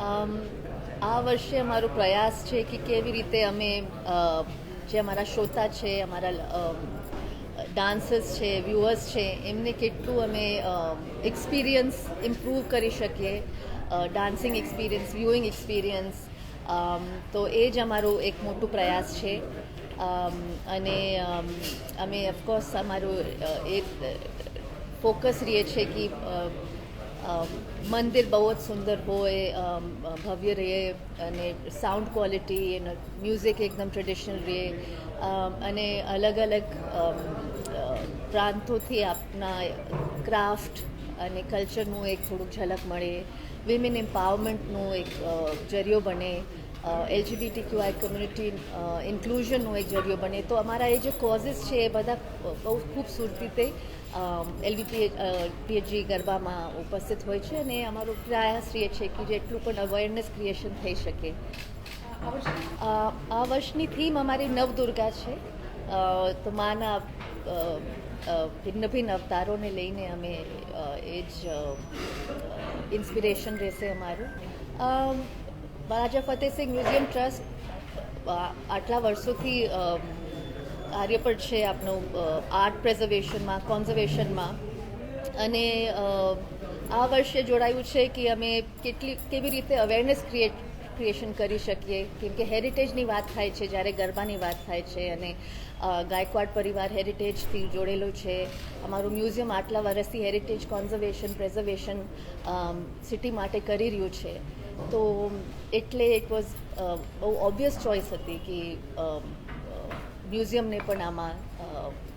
આ વર્ષે અમારો પ્રયાસ છે કે કેવી રીતે અમે જે અમારા શ્રોતા છે, અમારા ડાન્સર્સ છે વ્યુઅર્સ છે, એમને કેટલું અમે એક્સપિરિયન્સ ઇમ્પ્રૂવ કરી શકીએ. ડાન્સિંગ એક્સપિરિયન્સ વ્યુઇંગ એક્સપિરિયન્સ તો એ જ અમારો એક મોટું પ્રયાસ છે. અને, અમે ઓફકોર્સ અમારું એ ફોકસ રહીએ છે કે મંદિર બહુ જ સુંદર હોય ભવ્ય રહે અને સાઉન્ડ ક્વોલિટી એનો મ્યુઝિક એકદમ ટ્રેડિશનલ રહે. અને અલગ અલગ પ્રાંતોથી આપના ક્રાફ્ટ અને કલ્ચરનું એક થોડુંક ઝલક મળે. વિમેન એમ્પાવરમેન્ટનું એક જરિયો બને. એલજીબીટી ક્યુઆઈ કમ્યુનિટી ઇન્ક્લુઝનનો એક જરિયો બને. તો અમારા એ જે કોઝિસ છે એ બધા બહુ ખૂબસૂરત રીતે એલવીપી પીએચજી ગરબામાં ઉપસ્થિત હોય છે અને અમારો પ્રયાસ રહે છે કે જેટલું પણ અવેરનેસ ક્રિએશન થઈ શકે. આ વર્ષની થીમ અમારી નવદુર્ગા છે. તો માના ભિન્ન ભિન્ન અવતારોને લઈને અમે એ જ ઇન્સ્પિરેશન રહેશે અમારું. અમ, મહારાજા ફતેહસિંહ મ્યુઝિયમ ટ્રસ્ટ આટલા વર્ષોથી કાર્ય પર છે આપનું આર્ટ પ્રેઝર્વેશનમાં, કોન્ઝર્વેશનમાં. અને આ વર્ષે જોડાયું છે કે અમે કેટલી, કેવી રીતે અવેરનેસ ક્રિએટ ક્રિએશન કરી શકીએ? કેમ કે હેરિટેજની વાત થાય છે, જ્યારે ગરબાની વાત થાય છે અને ગાયકવાડ પરિવાર હેરિટેજથી જોડેલો છે. અમારું મ્યુઝિયમ આટલા વર્ષથી હેરિટેજ કોન્ઝર્વેશન પ્રેઝર્વેશન સિટી માટે કરી રહ્યું છે. તો એટલે ઇટ વોઝ બહુ ઓબ્વિયસ ચોઇસ હતી કે મ્યુઝિયમને પણ આમાં